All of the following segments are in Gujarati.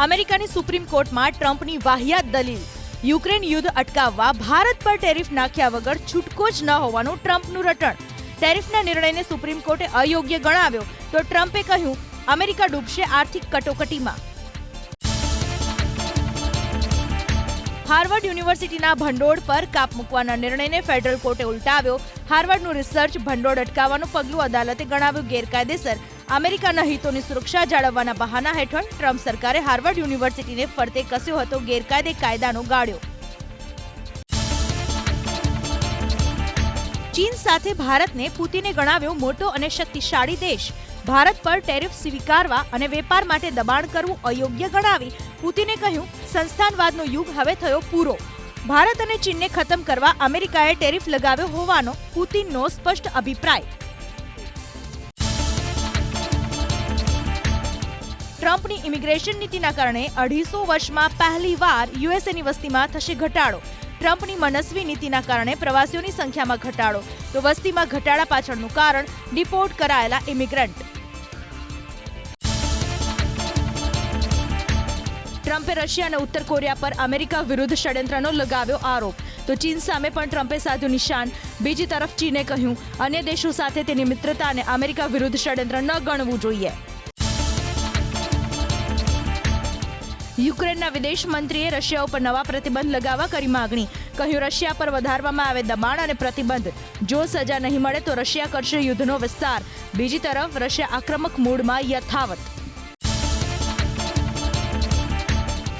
અમેરિકાની સુપ્રીમ કોર્ટમાં ટ્રમ્પની વાહિયાત દલીલ. યુક્રેન યુદ્ધ અટકાવવા ભારત પર ટેરિફ નાખ્યા વગર છૂટકો જ ન હોવાનું ટ્રમ્પનું રટણ. ટેરિફના નિર્ણયને સુપ્રીમ કોર્ટે અયોગ્ય ગણાવ્યો, તો ટ્રમ્પે કહ્યું, અમેરિકા ડૂબશે આર્થિક કટોકટીમાં. હાર્વર્ડ યુનિવર્સિટીના ભંડોળ પર કાપ મૂકવાના નિર્ણયને ફેડરલ કોર્ટે ઉલટાવ્યો. હાર્વર્ડનું રિસર્ચ, ભંડોળ અટકાવવાનું પગલું અદાલતે ગણાવ્યું ગેરકાયદેસર. અમેરિકાના હિતોની સુરક્ષા જાળવવાના બહાના હેઠળ ટ્રમ્પ સરકારે હાર્વર્ડ યુનિવર્સિટીને ફરતે કસ્યો હતો, ગેરકાયદે કાયદાનો ગાળ્યો. ચીન સાથે ભારતને પુતિને ગણાવ્યો મોટો અને શક્તિશાળી દેશ. ભારત પર ટેરિફ સ્વીકારવા અને વેપાર માટે દબાણ કરવું અયોગ્ય ગણાવી પુતિને કહ્યું, સંસ્થાનવાદનો યુગ હવે થયો પૂરો. ભારત અને ચીનને ખતમ કરવા અમેરિકાએ ટેરિફ લગાવ્યો હોવાનો પુતિનનો સ્પષ્ટ અભિપ્રાય. ટ્રમ્પની ઇમિગ્રેશન નીતિના કારણે અઢીસો વર્ષમાં પહેલીવાર યુએસએની વસ્તીમાં થશે ઘટાડો. ટ્રમ્પની મનસ્વી નીતિના કારણે પ્રવાસીઓની સંખ્યામાં ઘટાડો. તો વસ્તીમાં ઘટાડા પાછળનું કારણ ડિપોર્ટ કરાયેલા ઇમિગ્રન્ટ. ટ્રમ્પે રશિયા અને ઉત્તર કોરિયા પર અમેરિકા વિરુદ્ધ ષડયંત્રનો લગાવ્યો આરોપ. તો ચીન સામે પણ ટ્રમ્પે સાધ્યું નિશાન. બીજી તરફ ચીને કહ્યું, અન્ય દેશો સાથે તેની મિત્રતાને અમેરિકા વિરુદ્ધ ષડયંત્ર ન ગણવું જોઈએ. યુક્રેનના વિદેશ મંત્રીએ રશિયા ઉપર નવા પ્રતિબંધ લગાવવા કરી માગણી. કહ્યું, રશિયા પર વધારવામાં આવે દબાણ અને પ્રતિબંધ. જો સજા નહીં મળે તો રશિયા કરશે યુદ્ધનો વિસ્તાર. બીજી તરફ, રશિયા આક્રમક મૂડમાં યથાવત.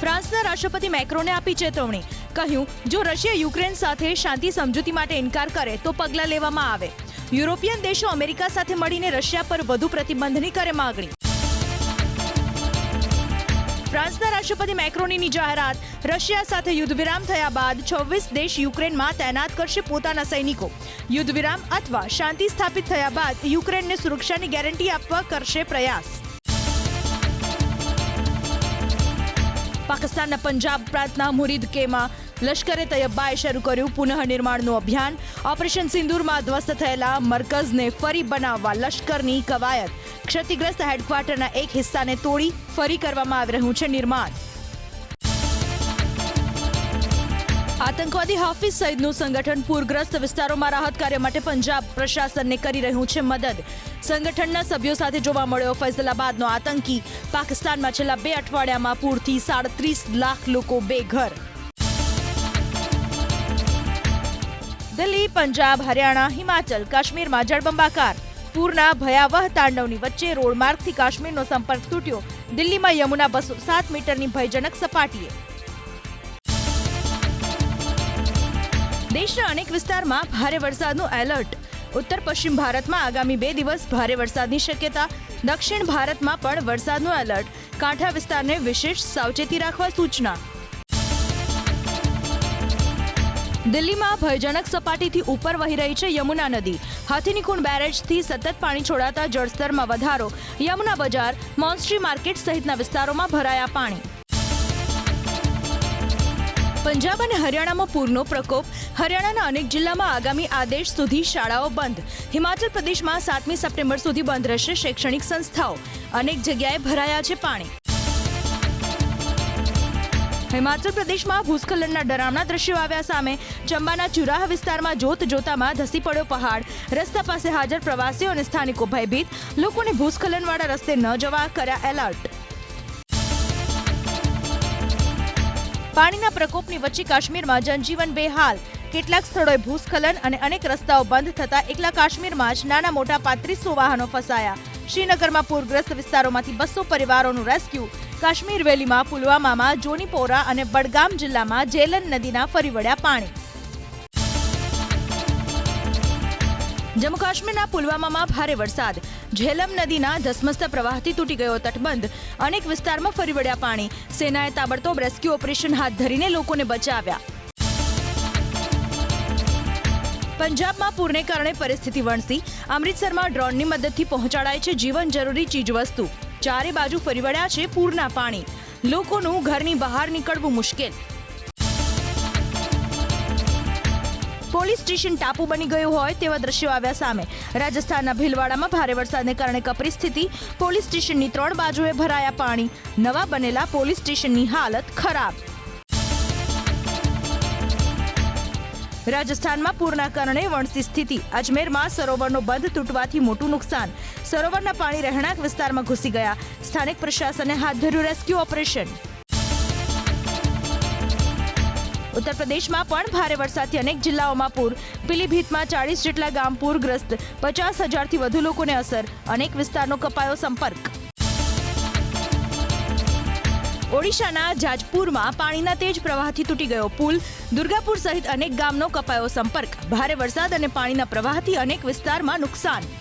ફ્રાન્સના રાષ્ટ્રપતિ મેક્રોને આપી ચેતવણી. કહ્યું, જો રશિયા યુક્રેન સાથે શાંતિ સમજૂતી માટે ઇનકાર કરે, તો પગલાં લેવામાં આવે. યુરોપિયન દેશો અમેરિકા સાથે મળીને રશિયા પર વધુ પ્રતિબંધની કરે માગણી. ફ્રાન્સના રાષ્ટ્રપતિ મેક્રોનીની જાહેરાત. રશિયા સાથે યુદ્ધ વિરામ થયા બાદ છવ્વીસ દેશ યુક્રેનમાં તૈનાત કરશે પોતાના સૈનિકો. યુદ્ધ વિરામ અથવા શાંતિ સ્થાપિત થયા બાદ યુક્રેનને સુરક્ષાની ગેરંટી આપવા કરશે પ્રયાસ. પાકિસ્તાનના પંજાબ પ્રાંતના મુરીદ કેમાં લશ્કરે તૈયબાએ શરૂ કર્યું પુનઃનિર્માણનું અભિયાન. ઓપરેશન સિંદૂરમાં ધ્વસ્ત થયેલા મરકઝને ફરી બનાવવા લશ્કરની કવાયત. ક્ષતિગ્રસ્ત હેડક્વાર્ટરના એક હિસ્સાને તોડી ફરી કરવામાં આવી રહ્યું છે નિર્માણ. આતંકવાદી હાફિઝ સઈદનું સંગઠન પૂરગ્રસ્ત વિસ્તારોમાં રાહત કાર્ય માટે પંજાબ પ્રશાસનને કરી રહ્યું છે મદદ. સંગઠનના સભ્યો સાથે જોવા મળ્યો ફૈઝલાબાદનો આતંકી. પાકિસ્તાનમાં છેલ્લા બે અઠવાડિયામાં પૂરથી સાડત્રીસ લાખ લોકો બેઘર. દિલ્હી, પંજાબ, હરિયાણા, હિમાચલ, કાશ્મીરમાં જળબંબાકાર. પૂરના ભયાવહ તાંડવની વચ્ચે રોડમાર્ગથી કાશ્મીરનો સંપર્ક તૂટ્યો. દિલ્હીમાં યમુના બસો સાત મીટરની ભયજનક સપાટીએ દેશના અનેક વિસ્તારમાં ભારે વરસાદનું એલર્ટ. ઉત્તર પશ્ચિમ ભારતમાં આગામી બે દિવસ ભારે વરસાદની શક્યતા. દક્ષિણ ભારતમાં પણ વરસાદનું એલર્ટ. કાંઠા વિસ્તારને વિશેષ સાવચેતી રાખવા સૂચના. દિલ્હીમાં ભયજનક સપાટીથી ઉપર વહી રહી છે યમુના નદી. હાથીની ખૂણ બેરેજથી સતત પાણી છોડાતા જળસ્તરમાં વધારો. યમુના બજાર, મોન્સ્ટ્રી માર્કેટ સહિતના વિસ્તારોમાં ભરાયા પાણી. પંજાબ અને હરિયાણામાં પૂરનો પ્રકોપ. હરિયાણાના અનેક જિલ્લામાં આગામી આદેશ સુધી શાળાઓ બંધ. હિમાચલ પ્રદેશમાં સાતમી સપ્ટેમ્બર સુધી બંધ રહેશે શૈક્ષણિક સંસ્થાઓ. અનેક જગ્યાએ ભરાયા છે પાણી. હિમાચલ પ્રદેશમાં ભૂસ્ખલનના ડરાવના દ્રશ્યો આવ્યા સામે. ચંબાના ચુરાહ વિસ્તારમાં જોત જોતામાં ધસી પડ્યો પહાડ. રસ્તા પાસે હાજર પ્રવાસીઓ અને સ્થાનિકો ભયભીત. લોકોને ભૂસ્ખલનવાળા રસ્તે ન જવા કર્યા એલર્ટ. પાણીના પ્રકોપની વચ્ચે કાશ્મીરમાં જનજીવન બેહાલ. કેટલાક સ્થળોએ ભૂસ્ખલન અને અનેક રસ્તાઓ બંધ થતા એકલા કાશ્મીરમાં જ નાના મોટા પાંત્રીસો વાહનો ફસાયા. શ્રીનગરમાં પૂરગ્રસ્ત વિસ્તારોમાંથી બસો પરિવારોનું રેસ્ક્યુ. કાશ્મીર વેલીમાં પુલવામામાં જોનીપોરા અને બડગામ જિલ્લામાં જેલન નદીના ફરી વળ્યા પાણી. જમ્મુ કાશ્મીરના પુલવામામાં ભારે વરસાદ. ઝેલમ નદીના ધસમસતા પ્રવાહથી તૂટી ગયો તટબંધ. અનેક વિસ્તારમાં ફરી વળ્યા પાણી. સેનાએ તાબડતોબ રેસ્ક્યુ ઓપરેશન હાથ ધરીને લોકોને બચાવ્યા. પંજાબમાં પૂરને કારણે પરિસ્થિતિ વણસી. અમૃતસરમાં ડ્રોનની મદદથી પહોંચાડાય છે જીવન જરૂરી ચીજવસ્તુ. ચારે બાજુ ફરી વળ્યા છે પૂરના પાણી. લોકોનું ઘરની બહાર નીકળવું મુશ્કેલ. પોલીસ સ્ટેશન ટાપુ બની ગયું હોય તેવા દ્રશ્યો આવ્યા સામે. રાજસ્થાનના ભીલવાડામાં ભારે વરસાદને કારણે કપરી સ્થિતિ. પોલીસ સ્ટેશનની ત્રણ બાજુએ ભરાયા પાણી. નવા બનેલા પોલીસ સ્ટેશનની હાલત ખરાબ. રાજસ્થાનમાં પૂરના કારણે વણસી સ્થિતિ. અજમેરમાં સરોવરનો બંધ તૂટવાથી મોટું નુકસાન. સરોવરના પાણી રહેણાંક વિસ્તારમાં ઘૂસી ગયા. સ્થાનિક પ્રશાસને હાથ ધર્યું રેસ્ક્યુ ઓપરેશન. ઉત્તર પ્રદેશમાં પણ ભારે વરસાદથી અનેક જિલ્લાઓમાં પૂર. પીલીભીતમાં ચાળીસ જેટલા ગામ પૂરગ્રસ્ત. પચાસ હજારથી વધુ લોકોને અસર. અનેક વિસ્તારનો કપાયો સંપર્ક. ઓડિશાના જાજપુરમાં પાણીના તેજ પ્રવાહથી તૂટી ગયો પુલ. દુર્ગાપુર સહિત અનેક ગામનો કપાયો સંપર્ક. ભારે વરસાદ અને પાણીના પ્રવાહથી અનેક વિસ્તારમાં નુકસાન.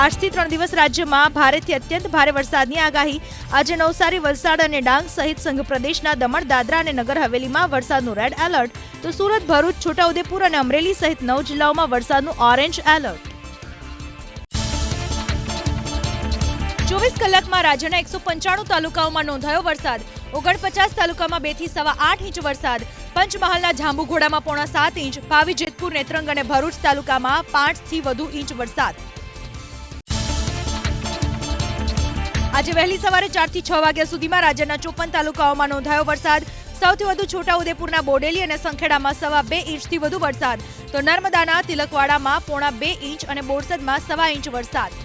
આજથી ત્રણ દિવસ રાજ્યમાં ભારેથી અત્યંત ભારે વરસાદની આગાહી. આજે નવસારી, વલસાડ અને ડાંગ સહિત સંઘ પ્રદેશના દમણ, દાદરા અને નગર હવેલીમાં વરસાદનું રેડ એલર્ટ તો સુરત, ભરૂચ, છોટાઉદેપુર અને અમરેલી સહિત નવ જિલ્લાઓમાં વરસાદનું ઓરેન્જ એલર્ટ ચોવીસ કલાકમાં રાજ્યના એકસો પંચાણું તાલુકાઓમાં નોંધાયો વરસાદ. ઓગણપચાસ તાલુકામાં બેથી સવા આઠ ઇંચ વરસાદ. પંચમહાલના જાંબુઘોડામાં પોણા સાત ઇંચ, ભાવી જેતપુર, નેત્રંગ અને ભરૂચ તાલુકામાં પાંચથી વધુ ઇંચ વરસાદ. આજે વહેલી સવારે ચારથી છ વાગ્યા સુધીમાં રાજ્યના ચોપન તાલુકાઓમાં નોંધાયો વરસાદ. સૌથી વધુ છોટાઉદેપુરના બોડેલી અને સંખેડામાં સવા બે ઇંચથી વધુ વરસાદ. તો નર્મદાના તિલકવાડામાં પોણા બે ઇંચ અને બોરસદમાં સવા ઇંચ વરસાદ.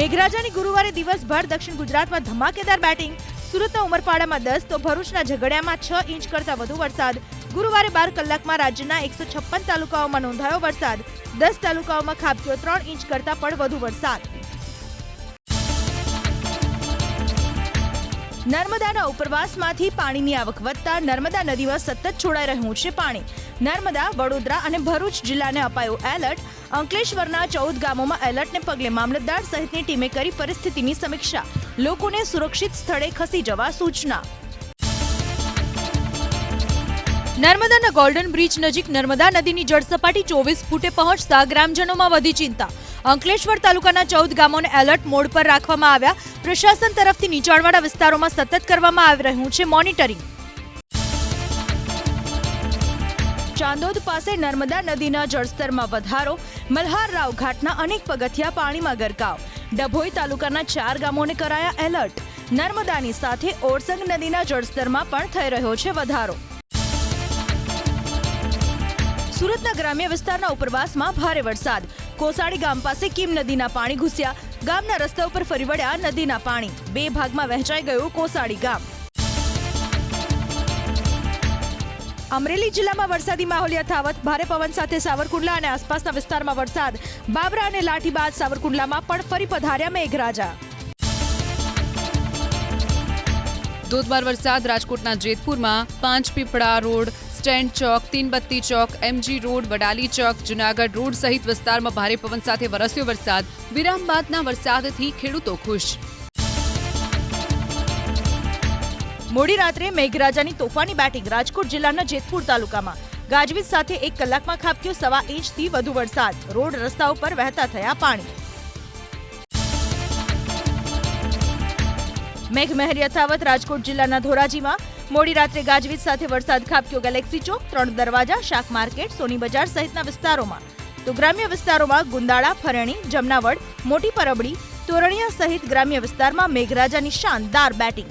મેઘરાજાની ગુરુવારે દિવસભર દક્ષિણ ગુજરાતમાં ધમાકેદાર બેટિંગ સુરતના ઉમરપાડામાં દસ તો ભરૂચના ઝઘડિયામાં છ ઇંચ કરતાં વધુ વરસાદ. ગુરુવારે બાર કલાકમાં રાજ્યના એકસો છપ્પન તાલુકાઓમાં નોંધાયો વરસાદ. દસ તાલુકાઓમાં ખાબક્યો ત્રણ ઇંચ કરતાં પણ વધુ વરસાદ. નર્મદાના ઉપરવાસમાંથી પાણીની આવક વધતા નર્મદા નદીમાં સતત છોડાઈ રહ્યું છે પાણી. નર્મદા, વડોદરા અને ભરૂચ જિલ્લાને અપાયું એલર્ટ. અંકલેશ્વરના ચૌદ ગામોમાં એલર્ટને પગલે મામલતદાર સહિતની ટીમે કરી પરિસ્થિતિની સમીક્ષા. લોકોને સુરક્ષિત સ્થળે ખસી જવા સૂચના. નર્મદાના ગોલ્ડન બ્રિજ નજીક નર્મદા નદીની જળસપાટી ચોવીસ ફૂટે પહોંચતા ગ્રામજનોમાં વધી ચિંતા. અંકલેશ્વર તાલુકાના ચૌદ ગામોને એલર્ટ મોડ પર રાખવામાં આવ્યા. પ્રશાસન તરફથી નીચાણવાળા વિસ્તારોમાં સતત કરવામાં આવી રહ્યું છે મોનિટરિંગ. ચાંદોદ પાસે નર્મદા નદીના જળસ્તરમાં વધારો. મલ્હાર રાવ ઘાટના અનેક પગથિયા પાણીમાં ગરકાવ. ડભોઈ તાલુકાના ચાર ગામોને કરાયા એલર્ટ. નર્મદાની સાથે ઓરસંગ નદીના જળસ્તરમાં પણ થઈ રહ્યો છે વધારો. સુરતના ગ્રામ્ય વિસ્તારના ઉપરવાસમાં ભારે વરસાદ. કોસાડી ગામ પાસે કીમ નદીના પાણી ઘૂસ્યા. ગામના રસ્તા ઉપર ફરી વળ્યા નદીના પાણી. બે ભાગમાં વહેંચાઈ ગયું કોસાડી ગામ. અમરેલી જિલ્લામાં વરસાદી માહોલ યથાવત. ભારે પવન સાથે સાવરકુંડલા અને આસપાસના વિસ્તારમાં વરસાદ. બાબરા અને લાઠી બાદ સાવરકુંડલામાં પણ ફરી પધાર્યા મેઘરાજા. ધોધમાર વરસાદ રાજકોટના જેતપુરમાં. Panch Pipla road stand chowk, Teenbatti chowk, MG road, Vadali chowk, Junagadh road સહિત વિસ્તારમાં ભારે પવન સાથે વરસ્યો વરસાદ. વિરામ બાદના વરસાદથી ખેડૂતો ખુશ. મોડી રાત્રે મેઘરાજાની તોફાની બેટિંગ રાજકોટ જિલ્લાના જેતપુર તાલુકામાં. ગાજવીજ સાથે એક કલાકમાં ખાબક્યો સવા ઇંચથી વધુ વરસાદ. રોડ રસ્તા ઉપર વહેતા થયા પાણી. મેઘમહેર યથાવત રાજકોટ જિલ્લાના ધોરાજીમાં. મોડી રાત્રે ગાજવીજ સાથે વરસાદ ખાબક્યો ગેલેક્સી ચોક, ત્રણ દરવાજા, શાક માર્કેટ, સોની બજાર સહિતના વિસ્તારોમાં. તો ગ્રામ્ય વિસ્તારોમાં ગુંદાળા, ફરણી, જમનાવડ, મોટી પરબડી, તોરણિયા સહિત ગ્રામ્ય વિસ્તારમાં મેઘરાજાની શાનદાર બેટિંગ.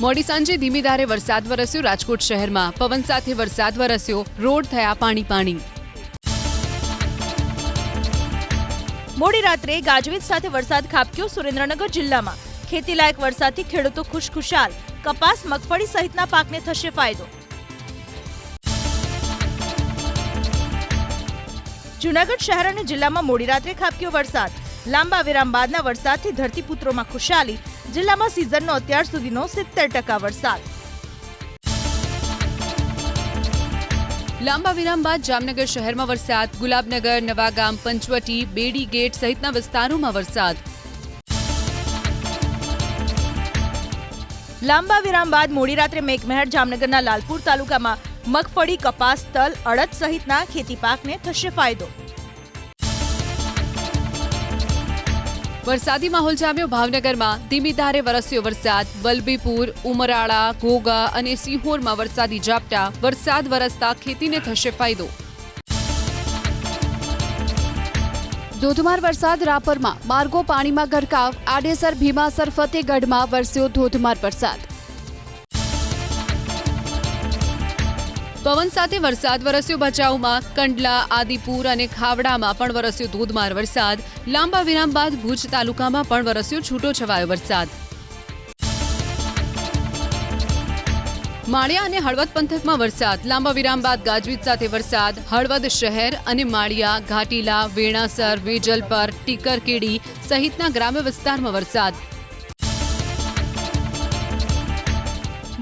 મોડી સાંજે ધીમી ધારે વરસાદ વરસ્યો રાજકોટ શહેરમાં. પવન સાથે વરસાદ વરસ્યો. રોડ થયા પાણી પાણી. મોડી રાત્રે ગાજવીજ સાથે વરસાદ ખાબક્યો સુરેન્દ્રનગર જિલ્લામાં. ખેતીલાયક વરસાદથી ખેડૂતો ખુશખુશાલ. કપાસ, મગફળી સહિતના પાકને થશે ફાયદો. જૂનાગઢ શહેર અને જિલ્લામાં મોડી રાત્રે ખાબક્યો વરસાદ. લાંબા વિરામ બાદના વરસાદથી ધરતીપુત્રોમાં ખુશાલી. જિલ્લામાં સિઝનનો અત્યાર સુધીનો સિત્તેર ટકા વરસાદ. લાંબા વિરામ બાદ જામનગર શહેરમાં વરસાદ, ગુલાબનગર નવાગામ પંચવટી, બેડી ગેટ સહિતના વિસ્તારોમાં વરસાદ. લાંબા વિરામ બાદ મોડી રાત્રે મેઘમહેર જામનગરના લાલપુર તાલુકામાં મગફળી, કપાસ, તલ, અડદ સહિતના ખેતી પાકને થશે ફાયદો. વરસાદી માહોલ જામ્યો ભાવનગરમાં. ધીમી ધારે વરસ્યો વરસાદ. વલભીપુર, ઉમરાળા, ઘોઘા અને સિહોરમાં વરસાદી ઝાપટા. વરસાદ વરસતા ખેતીને થશે ફાયદો. ધોધમાર વરસાદ રાપરમાં. માર્ગો પાણીમાં ગરકાવ. આડેસર, ભીમાસર, ફતેગઢમાં વરસ્યો ધોધમાર વરસાદ. પવન સાથે વરસાદ, વરસ્યો ભચાઉમાં, કંડલા, આદિપુર અને ખાવડામાં પણ વરસ્યો ધોધમાર વરસાદ. લાંબા વિરામ બાદ ભુજ તાલુકામાં પણ વરસ્યો છૂટો છવાયો વરસાદ. માળિયા અને હળવદ પંથકમાં વરસાદ. લાંબા વિરામ બાદ ગાજવીજ સાથે વરસાદ. હળવદ શહેર અને માળિયા, ઘાટીલા, વેણાસર, વેજલપર, ટીકરકેડી સહિતના ગ્રામ્ય વિસ્તારમાં વરસાદ.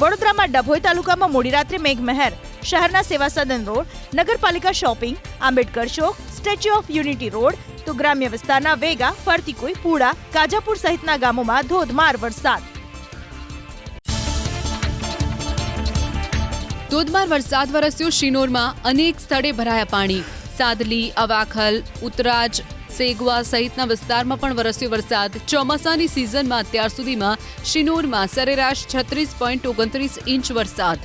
વડોદરામાં ડભોઈ તાલુકામાં મોડી રાત્રે મેઘમહેર, શહેરના સેવા સદન રોડ, નગરપાલિકા shopping, Ambedkar chowk, Statue of Unity road, તો ગ્રામ્ય વિસ્તારના વેગા, ફરતીકુઈ, પુડા, કાજાપુર સહિતના ગામોમાં ધોધમાર વરસાદ. ધોધમાર વરસાદ વરસ્યો શિનોરમાં અનેક સ્થળે ભરાયા પાણી. સાદલી, અવાખલ, ઉતરાજ સેગવા સહિતના વિસ્તારમાં પણ વરસ્યો વરસાદ. ચોમાસાની સિઝનમાં અત્યાર સુધીમાં શિનોરમાં સરેરાશ છત્રીસ પોઈન્ટ ઓગણત્રીસ ઇંચ વરસાદ.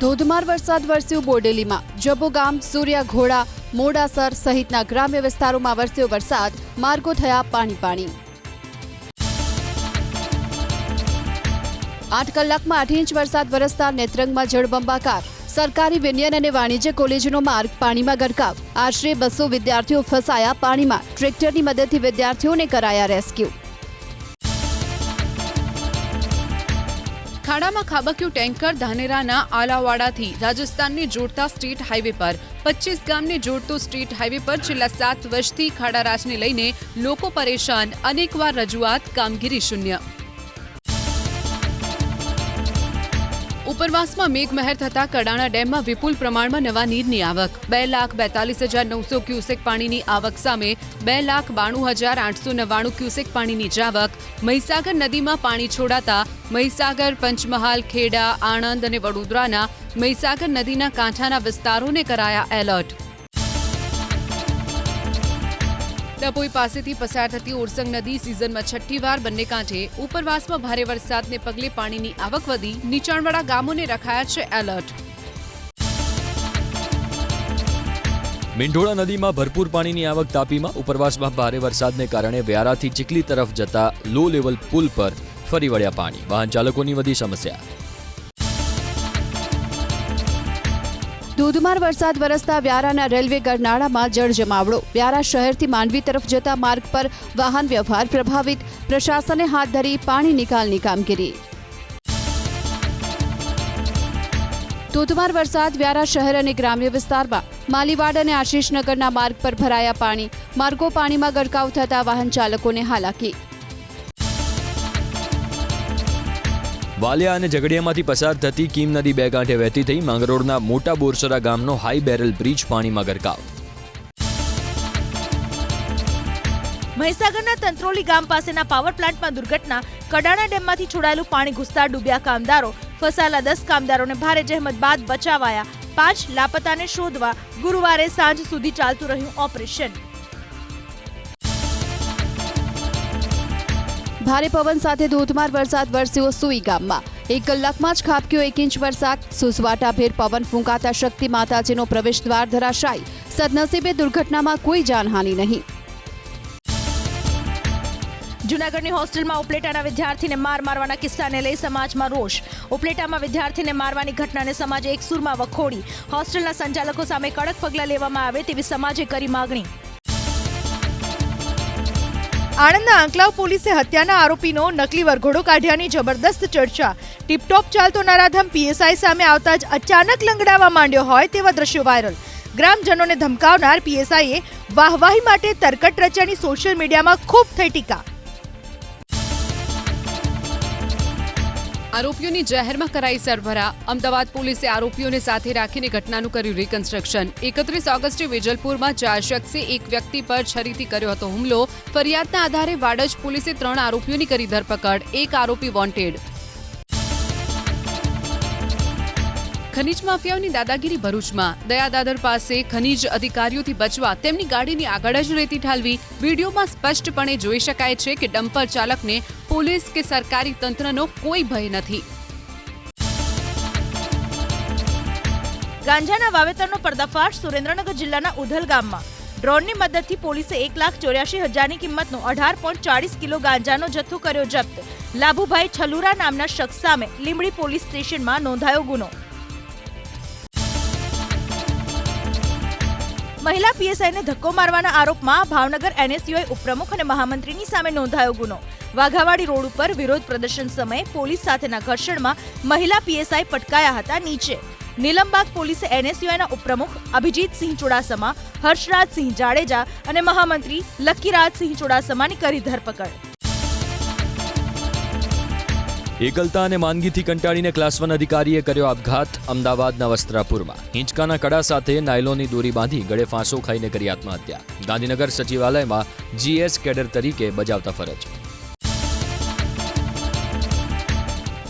ધોધમાર વરસાદ વરસ્યો બોડેલીમાં. જબોગામ સૂર્યા ઘોડા મોડાસર સહિતના ગ્રામ્ય વિસ્તારોમાં વરસ્યો વરસાદ. માર્ગો થયા પાણી પાણી આઠ કલાકમાં આઠ ઇંચ વરસાદ વરસતા નેત્રંગમાં જળબંબાકાર. સરકારી વિનયન અને વાણિજ્ય કોલેજનો માર્ગ પાણીમાં ગરકાવ. આશરે બસો વિદ્યાર્થીઓ ફસાયા પાણીમાં. ટ્રેક્ટરની મદદથી વિદ્યાર્થીઓને કરાયા રેસ્ક્યુ. ખાડામાં ખાબક્યું ટેન્કર ધાનેરાના આલાવાડાથી રાજસ્થાનને જોડતા સ્ટેટ હાઈવે પર. પચીસ ગામને જોડતો સ્ટેટ હાઈવે પર છેલ્લા સાત વર્ષથી ખાડારાજને લઈને લોકો પરેશાન. અનેકવાર રજૂઆત કામગીરી શૂન્ય. ઉપરવાસમાં મેઘમહેર થતા કડાણા ડેમમાં વિપુલ પ્રમાણમાં નવા નીરની આવક. બે લાખ બેતાલીસ હજાર નવસો ક્યુસેક પાણીની આવક સામે બે લાખ બાણું હજાર આઠસો નવ્વાણું ક્યુસેક પાણીની જાવક. મહીસાગર નદીમાં પાણી છોડાતા મહીસાગર, પંચમહાલ, ખેડા, આણંદ અને વડોદરાના મહીસાગર નદીના કાંઠાના વિસ્તારોને કરાયા એલર્ટ. ડભોઈ પાસેથી પસાર થતી ઓરસંગ નદી સિઝનમાં છઠ્ઠી વાર બંને કાંઠે ઉપરવાસમાં ભારે વરસાદને પગલે પાણીની આવક વધી. નીચાણવાળા ગામોને રખાયા છે એલર્ટ. મીંઢોળા નદીમાં ભરપૂર પાણીની આવક તાપીમાં ઉપરવાસમાં ભારે વરસાદને કારણે વ્યારાથી ચીખલી તરફ જતા લો લેવલ પુલ પર ફરી વળ્યા પાણી. વાહન ચાલકોની વધી સમસ્યા. ધોધમાર વરસાદ વરસતા વ્યારાના રેલવે ગરનાળામાં જળ જમાવડો. વ્યારા શહેરથી માંડવી તરફ જતા માર્ગ પર વાહન વ્યવહાર પ્રભાવિત. પ્રશાસને હાથ ધરી પાણી નિકાલની કામગીરી. ધોધમાર વરસાદ વ્યારા શહેર અને ગ્રામ્ય વિસ્તારમાં. માલીવાડ અને આશીષનગરના માર્ગ પર ભરાયા પાણી. માર્ગો પાણીમાં ગરકાવ થતા વાહન ચાલકોને હાલાકી. વાલિયા અને ઝઘડિયામાંથી પસાર થતી કીમ નદી બે કાંઠે વહેતી થઈ માંગરોળના મોટા બોરસરા ગામનો હાઈ બેરલ બ્રિજ પાણીમાં ગરકાવ. મહીસાગરના તંત્રોલી ગામ પાસેના પાવર પ્લાન્ટમાં દુર્ઘટના. કડાણા ડેમમાંથી છોડાયેલું પાણી ઘૂસતા ડૂબ્યા કામદારો. ફસાયેલા દસ કામદારોને ભારે જહેમત બાદ બચાવાયા. પાંચ લાપતાને શોધવા ગુરુવારે સાંજ સુધી ચાલતું રહ્યું ઓપરેશન. ભારે પવન સાથે ધોધમાર વરસાદ વરસ્યો સુઈ ગામમાં. એક કલાકમાં જ ખાબક્યો એક ઇંચ વરસાદ. સુસવાટાભેર પવન ફૂંકાતા શક્તિ માતાજીનો પ્રવેશ દ્વાર ધરાશાયી. સદનસીબે દુર્ઘટનામાં કોઈ જાનહાનિ નહીં. જૂનાગઢની હોસ્ટેલમાં ઉપલેટાના વિદ્યાર્થીને માર મારવાના કિસ્સાને લઈ સમાજમાં રોષ. ઉપલેટામાં વિદ્યાર્થીને મારવાની ઘટનાને સમાજે એકસૂરમાં વખોડી. હોસ્ટેલના સંચાલકો સામે કડક પગલાં લેવામાં આવે તેવી સમાજે કરી માગણી. આણંદના આંકલાવ પોલીસે હત્યાના આરોપીનો નકલી વરઘોડો કાઢ્યાની જબરદસ્ત ચર્ચા. ટીપટોપ ચાલતો નરાધમ પીએસઆઈ સામે આવતા જ અચાનક લંગડાવા માંડ્યો હોય તેવા દ્રશ્યો વાયરલ. ગ્રામજનોને ધમકાવનાર પીએસઆઈએ વાહવાહી માટે તરકટ રચ્યાની સોશિયલ મીડિયામાં ખૂબ થઈ ટીકા. આરોપીઓની જાહેરમાં કરાઈ સરભરા. અમદાવાદ પોલીસે આરોપીઓને સાથે રાખીને ઘટનાનું કર્યું રિકન્સ્ટ્રક્શન એકત્રીસ ઓગસ્ટે વેજલપુરમાં ચાર શખ્સે એક વ્યક્તિ પર છરીથી કર્યો હતો હુમલો. ફરિયાદના આધારે વાડજ પોલીસે ત્રણ આરોપીઓની કરી ધરપકડ. એક આરોપી વોન્ટેડ ખનીજ માફિયાઓની દાદાગીરી ભરૂચમાં. દયાદાદર પાસે ખનીજ અધિકારીઓથી બચવા તેમની ગાડીની આગળ જ રેતી ઠાલવી. વિડીયોમાં સ્પષ્ટપણે જોઈ શકાય છે કે ડમ્પર ચાલકને પોલીસ કે સરકારી તંત્રનો કોઈ ભય નથી. ગાંજાના વાવેતરનો પર્દાફાશ સુરેન્દ્રનગર જિલ્લાના ઉધલ ગામમાં. ડ્રોનની મદદથી પોલીસે એક લાખ ચોર્યાસી હજારની કિંમતનો અઢાર પોઈન્ટ ચાળીસ કિલો ગાંજાનો જથ્થો કર્યો જપ્ત. લાભુભાઈ છલુરા નામના શખ્સ સામે લીંબડી પોલીસ સ્ટેશનમાં નોંધાયો ગુનો. મહિલા પીએસઆઈને ધક્કો મારવાના આરોપમાં ભાવનગર એનએસયુઆઈ ઉપપ્રમુખ અને મહામંત્રીની સામે નોંધાયો ગુનો. વાઘાવાડી રોડ ઉપર વિરોધ પ્રદર્શન સમયે પોલીસ સાથેના ઘર્ષણમાં મહિલા પીએસઆઈ પટકાયા હતા નીચે. નીલમબાગ પોલીસે એનએસયુઆઈના ઉપપ્રમુખ અભિજીતસિંહ ચુડાસમા, હર્ષરાજસિંહ જાડેજા અને મહામંત્રી લક્કીરાજસિંહ ચુડાસમાની કરી ધરપકડ. એકલતા અને માંદગીથી કંટાળીને ક્લાસ વન અધિકારીએ કર્યો આપઘાત, અમદાવાદના વસ્ત્રાપુરમાં. હિંચકાના કડા સાથે નાયલોનની દોરી બાંધી ગળે ફાંસો ખાઈને કરી આત્મહત્યા. ગાંધીનગર સચિવાલયમાં જીએસ કેડર તરીકે બજાવતા ફરજ.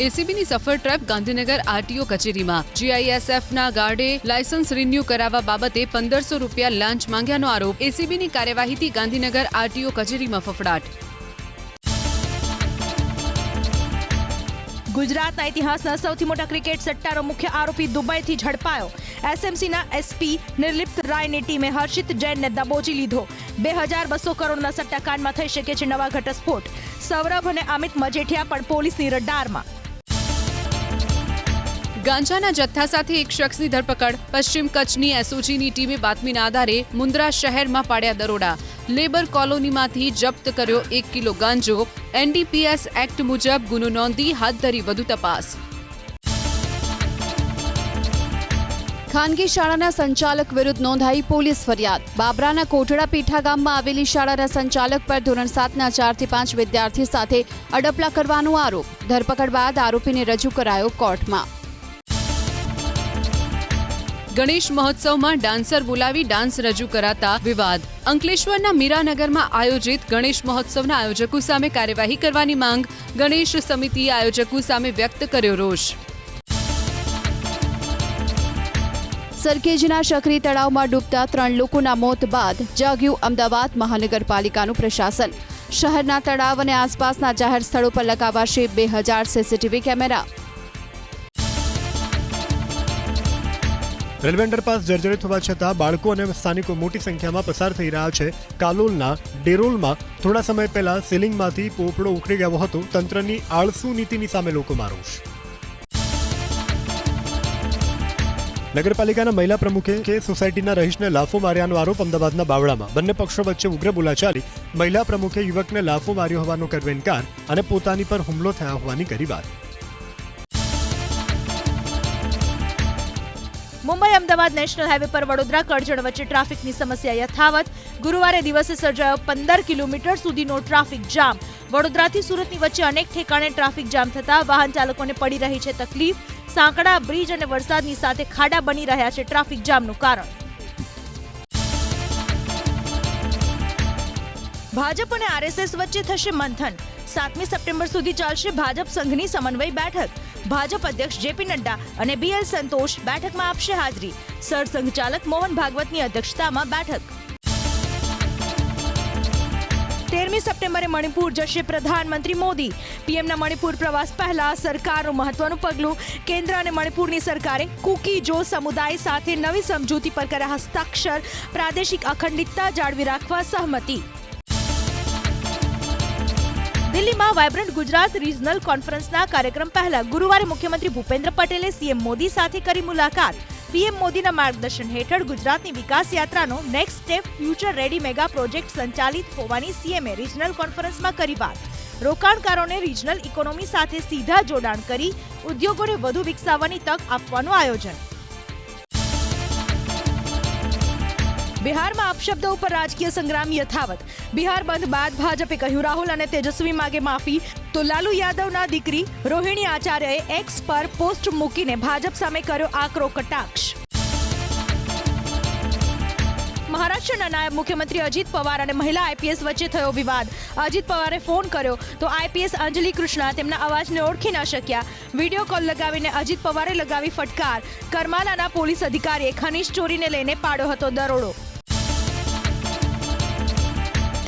એસીબીની સફળ ટ્રેપ ગાંધીનગર આરટીઓ કચેરીમાં. જીઆઈએસએફના ગાર્ડે લાયસન્સ રિન્યુ કરાવવા બાબતે પંદરસો રૂપિયા લાંચ માંગ્યાનો આરોપ. એસીબીની કાર્યવાહીથી ગાંધીનગર આરટીઓ કચેરીમાં ફફડાટ. ગુજરાતના ઇતિહાસના સૌથી મોટા ક્રિકેટ સટ્ટાનો મુખ્ય આરોપી દુબઈથી ઝડપાયો. એસએમસીના એસપી નિર્લિપ્ત રાયની ટીમે હર્ષિત જૈનને દબોચી લીધો. બે હજાર બસો કરોડના સટ્ટાકાંડમાં થઈ શકે છે નવા ઘટસ્ફોટ. સૌરભ અને અમિત મજેઠિયા પણ પોલીસની રડારમાં. ગાંજાના જથ્થા સાથે એક શખ્સની ધરપકડ. પશ્ચિમ કચ્છની એસઓજીની ટીમે બાતમીના આધારે મુન્દ્રા શહેરમાં પાડ્યા દરોડા. લેબર કોલોનીમાંથી જપ્ત કર્યો એક કિલો ગાંજો. એનડીપીએસ એક્ટ મુજબ ગુનો નોંધી હાથ ધરી વધુ તપાસ. ખાનગી શાળાના સંચાલક વિરુદ્ધ નોંધાઈ પોલીસ ફરિયાદ. બાબરાના કોટડા પીઠા ગામમાં આવેલી શાળાના સંચાલક પર ધોરણ સાતના ચારથી પાંચ વિદ્યાર્થી સાથે અડપલા કરવાનો આરોપ. ધરપકડ બાદ આરોપીને રજૂ કરાયો કોર્ટમાં. ગણેશ મહોત્સવમાં ડાન્સર બોલાવી ડાન્સ રજૂ કરાતા વિવાદ. અંકલેશ્વરના મીરાનગરમાં આયોજિત ગણેશ મહોત્સવના આયોજકો સામે કાર્યવાહી કરવાની માંગ ગણેશ સમિતિએ આયોજકો સામે વ્યક્ત કર્યો રોષ. સરખેજના શકરી તળાવમાં ડૂબતા ત્રણ લોકોના મોત બાદ જાગ્યું અમદાવાદ મહાનગરપાલિકાનું પ્રશાસન. શહેરના તળાવ અને આસપાસના જાહેર સ્થળો પર લગાવાશે બે હજાર સીસીટીવી કેમેરા. રેલવે અંડરપાસ જર્જરિત હોવા છતાં બાળકો અને સ્થાનિકો મોટી સંખ્યામાં પસાર થઈ રહ્યા છે. કાલોલના ડેરોલમાં થોડા સમય પહેલા સીલિંગમાંથી પોપડો ઉખડી ગયો હતો. તંત્રની આળસુ નીતિની સામે લોકોમાં રોષ. નગરપાલિકાના મહિલા પ્રમુખે કે સોસાયટીના રહીશને લાફો માર્યાનો આરોપ અમદાવાદના બાવળામાં. બંને પક્ષો વચ્ચે ઉગ્ર બોલાચાલી. મહિલા પ્રમુખે યુવકને લાફો માર્યો હોવાનો કર્યો ઇનકાર અને પોતાની પર હુમલો થયા હોવાની કરી વાત મુંબઈ અમદાવાદ નેશનલ હાઈવે પર વડોદરા કરજણ વચ્ચે ટ્રાફિકની સમસ્યા યથાવત. ગુરુવારે દિવસે સર્જાયો પંદર કિલોમીટર સુધીનો ટ્રાફિક જામ. વડોદરાથી સુરતની વચ્ચે અનેક ઠેકાણે ટ્રાફિક જામ થતા વાહન ચાલકોને પડી રહી છે તકલીફ. સાંકડા, બ્રિજ અને વરસાદની સાથે ખાડા બની રહ્યા છે ટ્રાફિક જામનું કારણ. ભાજપ અને આરએસએસ વચ્ચે થશે મંથન. સાતમી સપ્ટેમ્બર સુધી ચાલશે ભાજપ સંઘની સમન્વય બેઠક. ભાજપ અધ્યક્ષ જેપી નડ્ડા અને બીએલ સંતોષ બેઠકમાં આપશે હાજરી. સરસંઘ ચાલક મોહન ભાગવતની અધ્યક્ષતામાં બેઠક. તેરમી સપ્ટેમ્બરે મણિપુર જશે પ્રધાનમંત્રી મોદી. પીએમના મણિપુર પ્રવાસ પહેલા સરકારનું મહત્વનું પગલું કેન્દ્ર અને મણિપુરની સરકારે કુકી જો સમુદાય સાથે નવી સમજૂતી પર કર્યા હસ્તાક્ષર. પ્રાદેશિક અખંડિતતા જાળવી રાખવા સહમતિ. દિલ્હીમાં વાયબ્રન્ટ ગુજરાત રિજનલ કોન્ફરન્સના કાર્યક્રમ પહેલા ગુરુવારે મુખ્યમંત્રી ભૂપેન્દ્ર પટેલે સીએમ મોદી સાથે કરી મુલાકાત. પીએમ મોદીના માર્ગદર્શન હેઠળ ગુજરાતની વિકાસ યાત્રાનો next step future ready mega project સંચાલિત હોવાની સીએમએ રિજનલ કોન્ફરન્સમાં કરી વાત. રોકાણકારોને રિજનલ ઇકોનોમી સાથે સીધા જોડાણ કરી ઉદ્યોગોને વધુ વિકસાવવાની તક આપવાનું આયોજન. બિહારમાં અપશબ્દો ઉપર રાજકીય સંગ્રામ યથાવત. બિહાર બંધ બાદ ભાજપે કહ્યું, રાહુલ અને તેજસ્વી માગે માફી. તો લાલુ યાદવના દીકરી રોહિણી આચાર્યએ એક્સ પર પોસ્ટ મૂકીને ભાજપ સામે કર્યો આકરો કટાક્ષ. મહારાષ્ટ્રના નાયબ મુખ્યમંત્રી અજીત પવાર અને મહિલા આઈપીએસ વચ્ચે થયો વિવાદ. અજીત પવારે ફોન કર્યો, તો આઈપીએસ અંજલિ કૃષ્ણા તેમના અવાજને ઓળખી ન શક્યા. વીડિયો કોલ લગાવીને અજીત પવારે લગાવી ફટકાર. કરમાલાના પોલીસ અધિકારીએ ખનીજ ચોરીને લઈને પાડ્યો હતો દરોડો.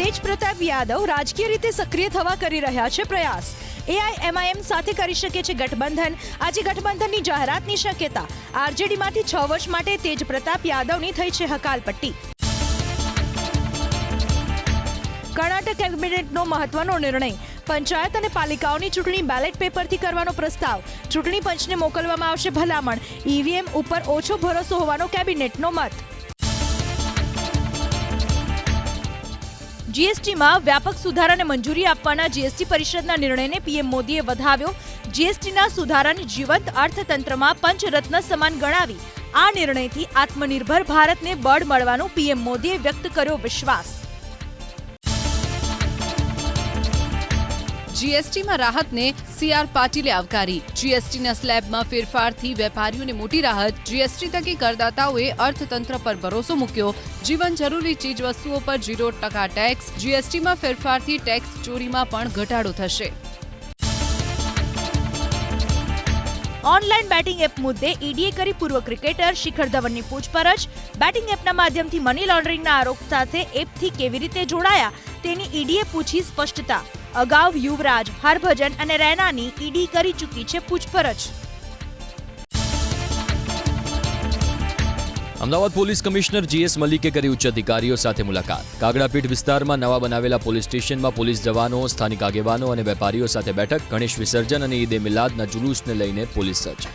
તેજ પ્રતાપ યાદવ રાજકીય રીતે સક્રિય થવા કરી રહ્યા છે પ્રયાસ. એઆઈએમઆઈએમ સાથે કરી શકે છે ગઠબંધન. આજે ગઠબંધનની જાહેરાતની શક્યતા. આરજેડીમાંથી છ વર્ષ માટે તેજ પ્રતાપ યાદવની થઈ છે હકાલપટ્ટી. કર્ણાટક કેબિનેટનો મહત્વનો નિર્ણય. પંચાયત અને પાલિકાઓની ચૂંટણી બેલેટ પેપરથી કરવાનો પ્રસ્તાવ. ચૂંટણી પંચને મોકલવામાં આવશે ભલામણ. ઈવીએમ ઉપર ઓછો ભરોસો હોવાનો કેબિનેટનો મત. જીએસટીમાં વ્યાપક સુધારાને મંજૂરી આપવાના જીએસટી પરિષદના નિર્ણયને પીએમ મોદીએ વધાવ્યો. જીએસટીના સુધારાને જીવંત અર્થતંત્રમાં પંચરત્ન સમાન ગણાવી. આ નિર્ણયથી આત્મનિર્ભર ભારતને બળ મળવાનો પીએમ મોદીએ વ્યક્ત કર્યો વિશ્વાસ. જીએસટીમાં રાહતને સીઆર પાટીલે આવકારી. જીએસટીના સ્લેબમાં ફેરફારથી વેપારીઓને મોટી રાહત. જીએસટી થકી કરદાતાઓએ અર્થતંત્ર પર ભરોસો મૂક્યો. જીવન જરૂરી ચીજ વસ્તુઓ પર ઝીરો ટકા ટેક્સ. જીએસટીમાં ફેરફારથી ટેક્સ ચોરીમાં પણ ઘટાડો થશે. ઓનલાઈન બેટિંગ એપ મુદ્દે ઈડીએ કરી પૂર્વ ક્રિકેટર શિખર ધવનની પૂછપરછ. બેટિંગ એપના માધ્યમથી મની લોન્ડરિંગના આરોપ સાથે એપથી કેવી રીતે જોડાયા તેની ઈડીએ પૂછી સ્પષ્ટતા. અગાઉ યુવરાજ, હરભજન અને રૈનાની ઈડી કરી ચૂકી છે પૂછપરછ. અમદાવાદ પોલીસ કમિશનર જીએસ મલિકે કરી ઉચ્ચ અધિકારીઓ સાથે મુલાકાત. કાગડાપીઠ વિસ્તારમાં નવા બનાવેલા પોલીસ સ્ટેશનમાં પોલીસ જવાનો, સ્થાનિક આગેવાનો અને વેપારીઓ સાથે બેઠક, ગણેશ વિસર્જન અને ઈદે મિલાદના જુલુસને લઈને પોલીસ સજ્જ.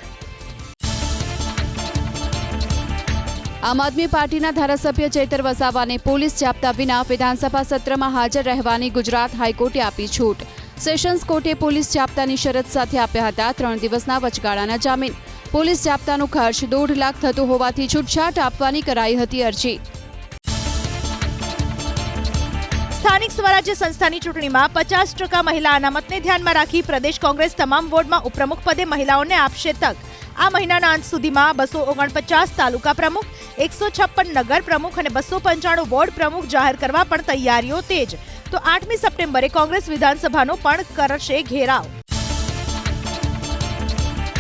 આમ આદમી પાર્ટીના ધારાસભ્ય ચૈતર વસાવાને પોલીસ જાપતા વિના વિધાનસભા સત્રમાં હાજર રહેવાની ગુજરાત હાઈકોર્ટે આપી છૂટ. સેશન્સ કોર્ટે પોલીસ જાપ્તાની શરત સાથે આપ્યા હતા ત્રણ દિવસના વચગાળાના જામીન. પોલીસ જાપ્તાનો ખર્ચ દોઢ લાખ થતો હોવાથી છૂટછાટ આપવાની કરાઈ હતી અરજી. સ્થાનિક સ્વરાજ્ય સંસ્થાની ચૂંટણીમાં પચાસ ટકા મહિલા અનામતને ધ્યાનમાં રાખી પ્રદેશ કોંગ્રેસ તમામ વોર્ડમાં ઉપપ્રમુખ પદે મહિલાઓને આપશે તક. આ મહિનાના અંત સુધીમાં બસો ઓગણપચાસ તાલુકા પ્રમુખ, એકસો છપ્પન નગર પ્રમુખ અને બસો પંચાણું વોર્ડ પ્રમુખ જાહેર કરવા પણ તૈયારીઓ તેજ. તો આઠમી સપ્ટેમ્બરે કોંગ્રેસ વિધાનસભાનો પણ કરશે ઘેરાવ.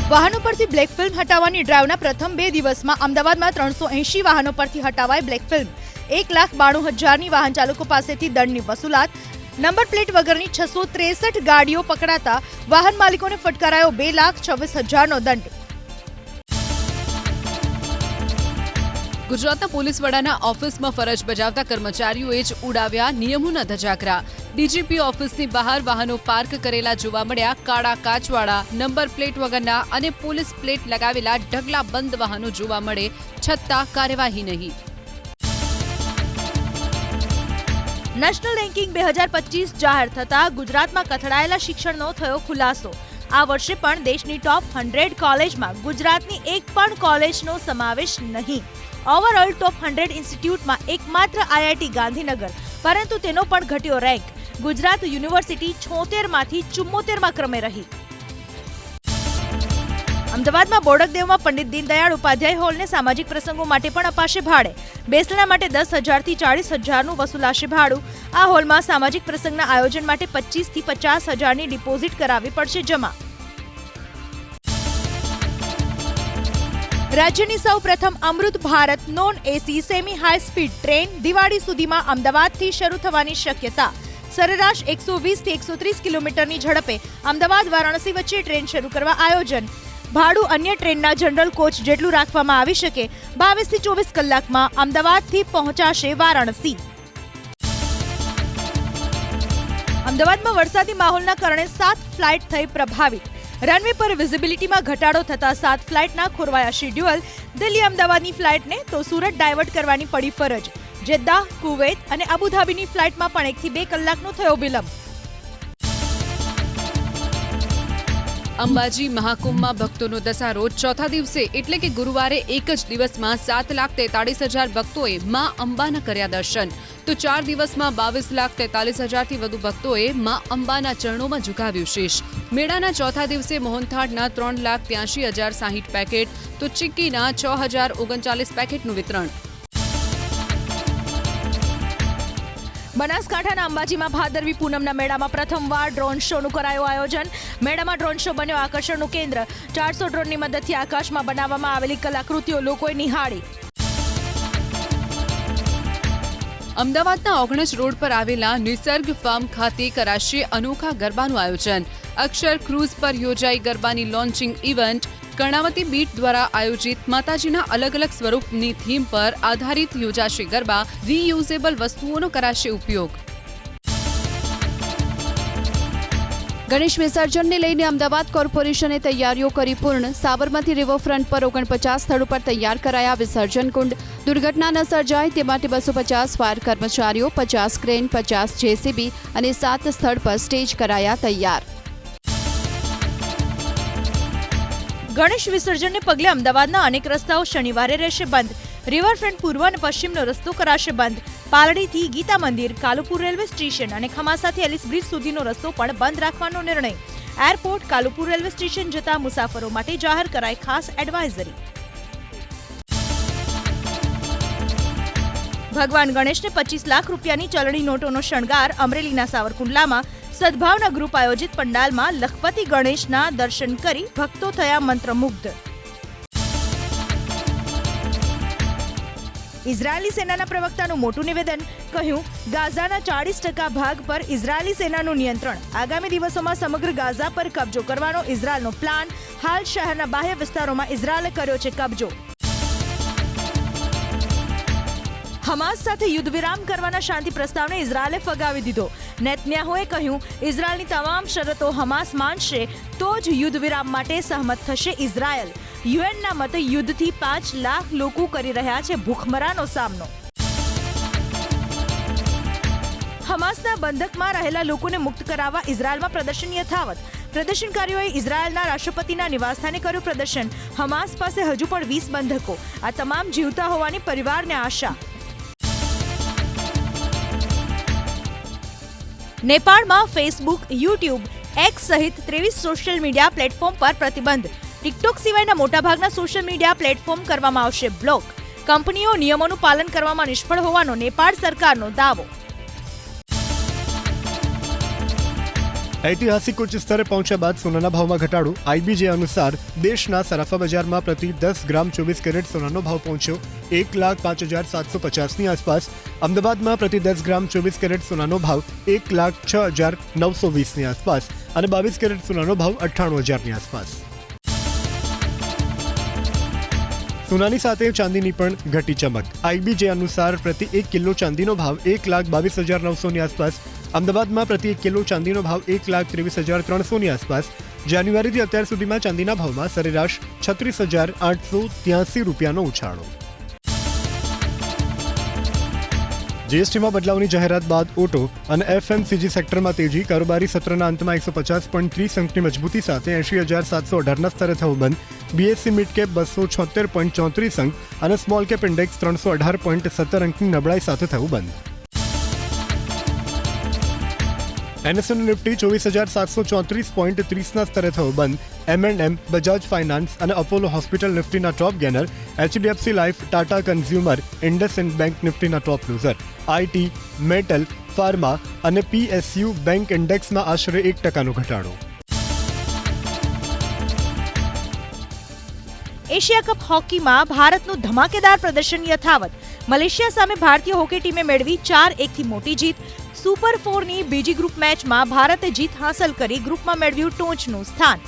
વાહનો પરથી બ્લેક ફિલ્મ હટાવવાની ડ્રાઈવના પ્રથમ બે દિવસમાં અમદાવાદમાં ત્રણસો એંશી વાહનો પરથી હટાવાય બ્લેક ફિલ્મ. એક લાખ બાણું હજારની વાહન ચાલકો પાસેથી દંડની વસૂલાત. નંબર પ્લેટ વગરની છસો ત્રેસઠ ગાડીઓ પકડાતા વાહન માલિકોને ફટકારાયો બે લાખ છવ્વીસ હજારનો દંડ. ગુજરાતના પોલીસ વડાના ઓફિસમાં ફરજ બજાવતા કર્મચારીઓએ જ ઉડાવ્યા નિયમોના ધજાકરા. ડીજીપી ઓફિસની બહાર વાહનો પાર્ક કરેલા જોવા મળ્યા. કાળા કાચવાળા, નંબર પ્લેટ વગરના અને પોલીસ પ્લેટ લગાવેલા ઢગલા બંધ વાહનો જોવા મળે, છતાં કાર્યવાહી નહીં. નેશનલ રેન્કિંગ બે હજાર પચીસ જાહેર થતા ગુજરાતમાં કથળાયેલા શિક્ષણનો થયો ખુલાસો. આ વર્ષે પણ દેશની ટોપ હંડ્રેડ કોલેજમાં ગુજરાતની એક પણ કોલેજનો સમાવેશ નહીં. ઓવરઓલ ટોપ હંડ્રેડ ઇન્સ્ટિટ્યૂટમાં એકમાત્ર આઈઆઈટી ગાંધીનગર. પરંતુ તેનો પણ ઘટ્યો રેન્ક ગુજરાત યુનિવર્સિટી છોતેરમાંથી ચુમ્મોતેરમાં ક્રમે રહી. અમદાવાદમાં બોડકદેવમાં પંડિત દીનદયાળ ઉપાધ્યાય હોલને સામાજિક પ્રસંગો માટે પણ અપાશે ભાડે. બેસણા માટે દસ હજારથી ચાળીસ હજારનું વસૂલાશે ભાડું. આ હોલમાં સામાજિક પ્રસંગના આયોજન માટે પચીસથી પચાસ હજારની ડિપોઝિટ કરાવવી પડશે જમા. રાજ્યની સૌ પ્રથમ Amrit Bharat non AC semi high speed train Diwali સુધીમાં અમદાવાદથી શરૂ થવાની શક્યતા. સરેરાશ એકસો વીસથી એકસો ત્રીસ કિલોમીટરની ઝડપે અમદાવાદ વારાણસી વચ્ચે ટ્રેન શરૂ કરવા આયોજન. ભાડું અન્ય ટ્રેનના જનરલ કોચ જેટલું રાખવામાં આવી શકે, બાવીસથી ચોવીસ કલાકમાં અમદાવાદથી પહોંચાશે વારાણસી. અમદાવાદમાં વરસાદી માહોલના કારણે સાત ફ્લાઇટ થઈ પ્રભાવિત. રનવે પર વિઝિબિલિટીમાં ઘટાડો થતા સાત ફ્લાઇટના ખોરવાયા શેડ્યુઅલ દિલ્હી અમદાવાદની ફ્લાઇટને તો સુરત ડાયવર્ટ કરવાની પડી ફરજ. જેદ્દાહ, કુવૈત અને અબુધાબીની ફ્લાઇટમાં પણ એકથી બે કલાકનો થયો વિલંબ. અંબાજી મહાકુંભમાં ભક્તોનો ધસારો ચોથા દિવસે એટલે કે ગુરુવારે એક જ દિવસમાં સાત લાખ તેતાળીસ હજાર ભક્તોએ મા અંબાના કર્યા દર્શન. તો ચાર દિવસમાં બાવીસ લાખ તેતાલીસ હજારથી વધુ ભક્તોએ મા અંબાના ચરણોમાં ઝુકાવ્યું શીશ. મેળાના ચોથા દિવસે મોહનથાળના ત્રણ લાખ ત્યાંશી હજાર સાહીઠ પેકેટ, તો ચિક્કીના છ હજાર ઓગણચાલીસ પેકેટનું વિતરણ. બનાસકાંઠાના અંબાજીમાં ભાદરવી પૂનમના મેળામાં પ્રથમવાર ડ્રોન શોનું કરાયું આયોજન. મેળામાં ડ્રોન શો બન્યો આકર્ષણનું કેન્દ્ર. ચારસો ડ્રોનની મદદથી આકાશમાં બનાવવામાં આવેલી કલાકૃતિઓ લોકોએ નિહાળી. અમદાવાદના ઓગણજ રોડ પર આવેલા નિસર્ગ ફાર્મ ખાતે કરાશે અનોખા ગરબાનું આયોજન. અક્ષર ક્રૂઝ પર યોજાઈ ગરબાની લોન્ચિંગ ઇવેન્ટ કર્ણાવતી બીટ દ્વારા આયોજિત માતાજીના અલગ અલગ સ્વરૂપની થીમ પર આધારિત યોજાશે ગરબા, રીયુઝેબલ વસ્તુઓનો કરાશે ઉપયોગ. ગણેશ વિસર્જનને લઈને અમદાવાદ કોર્પોરેશને તૈયારીઓ કરી પૂર્ણ. સાબરમતી રિવરફ્રન્ટ પર ઓગણપચાસ સ્થળ પર તૈયાર કરાયા વિસર્જન કુંડ. દુર્ઘટના ન સર્જાય તે માટે બસો પચાસ ફાયર કર્મચારીઓ, પચાસ ક્રેન, પચાસ જેસીબી અને સાત સ્થળ પર સ્ટેજ કરાયા તૈયાર. ગણેશ વિસર્જનને પગલે અમદાવાદના અનેક રસ્તાઓ શનિવારે રહેશે બંધ. રિવરફ્રન્ટ પૂર્વ અને પશ્ચિમનો રસ્તો કરાશે બંધ. પાલડીથી ગીતા મંદિર, કાલુપુર રેલવે સ્ટેશન અને ખમાસાથી એલિસ બ્રિજ સુધીનો રસ્તો પણ બંધ રાખવાનો નિર્ણય. એરપોર્ટ, કાલુપુર રેલવે સ્ટેશન જતા મુસાફરો માટે જાહેર કરાઈ ખાસ એડવાઇઝરી. ભગવાન ગણેશને પચીસ લાખ રૂપિયાની ચલણી નોટોનો શણગાર અમરેલીના સાવરકુંડલામાં સદભાવના ગ્રુપ આયોજિત પંડાલમાં લખપતિ ગણેશના દર્શન કરી ભક્તો થયા મંત્રમુગ્ધ. ઇઝરાયેલી સેનાના પ્રવક્તાનું મોટું નિવેદન, કહ્યું, ગાઝાના ચાળીસ ટકા ભાગ પર ઇઝરાયેલી સેનાનું નિયંત્રણ. આગામી દિવસોમાં સમગ્ર ગાઝા પર કબજો કરવાનો ઇઝરાયલનો પ્લાન. હાલ શહેરના બાહ્ય વિસ્તારોમાં ઇઝરાયલે કર્યો છે કબજો. હમાસ સાથે યુદ્ધ વિરામ કરવાના શાંતિ પ્રસ્તાવને ઇઝરાયલે ફગાવી દીધો. નેતન્યાહુએ કહ્યું, ઇઝરાયલની તમામ શરતો હમાસ માનશે, તો જ યુદ્ધ વિરામ માટે સહમત થશે ઇઝરાયલ. યુએનના મતે યુદ્ધથી પાંચ લાખ લોકો કરી રહ્યા છે ભૂખમરાનો સામનો. હમાસના બંધકમાં રહેલા લોકોને મુક્ત કરાવવા ઇઝરાયલમાં પ્રદર્શન યથાવત. પ્રદર્શનકારીઓએ ઇઝરાયલના રાષ્ટ્રપતિના નિવાસસ્થાને કર્યું પ્રદર્શન. હમાસ પાસે હજુ પણ વીસ બંધકો. આ તમામ જીવતા હોવાની પરિવારને આશા. નેપાળમાં ફેસબુક યુટ્યુબ એક્સ સહિત ત્રેવીસ સોશિયલ મીડિયા પ્લેટફોર્મ પર પ્રતિબંધ. ટિકટોક સિવાયના મોટાભાગના સોશિયલ મીડિયા પ્લેટફોર્મ કરવામાં આવશે બ્લોક. કંપનીઓ નિયમોનું પાલન કરવામાં નિષ્ફળ હોવાનો નેપાળ સરકારનો દાવો. ઐતિહાસિક ઉચ્ચ સ્તરે પહોંચ્યા બાદ સોનાના ભાવમાં ઘટાડો. આઈબીજે અનુસાર દેશના સરાફા બજારમાં પ્રતિ દસ ગ્રામ ચોવીસ કેરેટ સોનાનો ભાવ પહોંચ્યો. એક લાખ પાંચ હજાર સાતસો પચાસની આસપાસ. અમદાવાદમાં પ્રતિ દસ ગ્રામ ચોવીસ કેરેટ સોનાનો ભાવ એક લાખ છ હજાર નવસો વીસની આસપાસ અને બાવીસ કેરેટ સોનાનો ભાવ અઠ્ઠાણું હજારની આસપાસ. સોનાની સાથે ચાંદીની પણ ઘટી ચમક. આઈબીજે અનુસાર પ્રતિ એક કિલો ચાંદીનો ભાવ એક લાખ બાવીસ હજાર નવસોની આસપાસ અમદાવાદમાં પ્રતિ એક કિલો ચાંદીનો ભાવ એક લાખ ત્રેવીસ હજાર ત્રણસોની આસપાસ. જાન્યુઆરીથી અત્યાર સુધીમાં ચાંદીના ભાવમાં સરેરાશ છત્રીસ હજાર આઠસો ત્યાસી રૂપિયાનો ઉછાળો. જીએસટીમાં બદલાવની જાહેરાત બાદ ઓટો અને એફએમસીજી સેક્ટરમાં તેજી, કારોબારી સત્રના અંતમાં એકસો પચાસ પોઈન્ટ ત્રીસ અંકની મજબૂતી સાથે એંશી હજાર સાતસો અઢારના સ્તરે થયું બંધ. બીએસસી મિડકેપ બસો છોતેર પોઈન્ટ ચોત્રીસ અંક અને સ્મોલ કેપ ઇન્ડેક્સ ત્રણસો અઢાર પોઈન્ટ સત્તર અંકની નબળાઈ સાથે થયું બંધ. એનએસએન નિફ્ટી ચોવીસ હજાર સાતસો ચોત્રીસ પોઈન્ટ ત્રીસના સ્તરે થયો બંધ. M and M Bajaj finance અને Apollo hospital નિફ્ટીના top gainer HDFC life Tata consumer IndusInd bank નિફ્ટીના top loser IT metal pharma અને પીએસયુ બેંક ઇન્ડેક્સમાં આશરે એક ટકાનો ઘટાડો. એશિયા કપ હોકીમાં ભારતનું ધમાકેદાર પ્રદર્શન યથાવત. મલેશિયા સામે ભારતીય હોકી ટીમે મેળવી ચાર એકથી મોટી જીત. સુપર ફોરની બીજી ગ્રુપ મેચમાં ભારતે જીત હાંસલ કરી ગ્રુપમાં મેળવ્યું ટોચનું સ્થાન.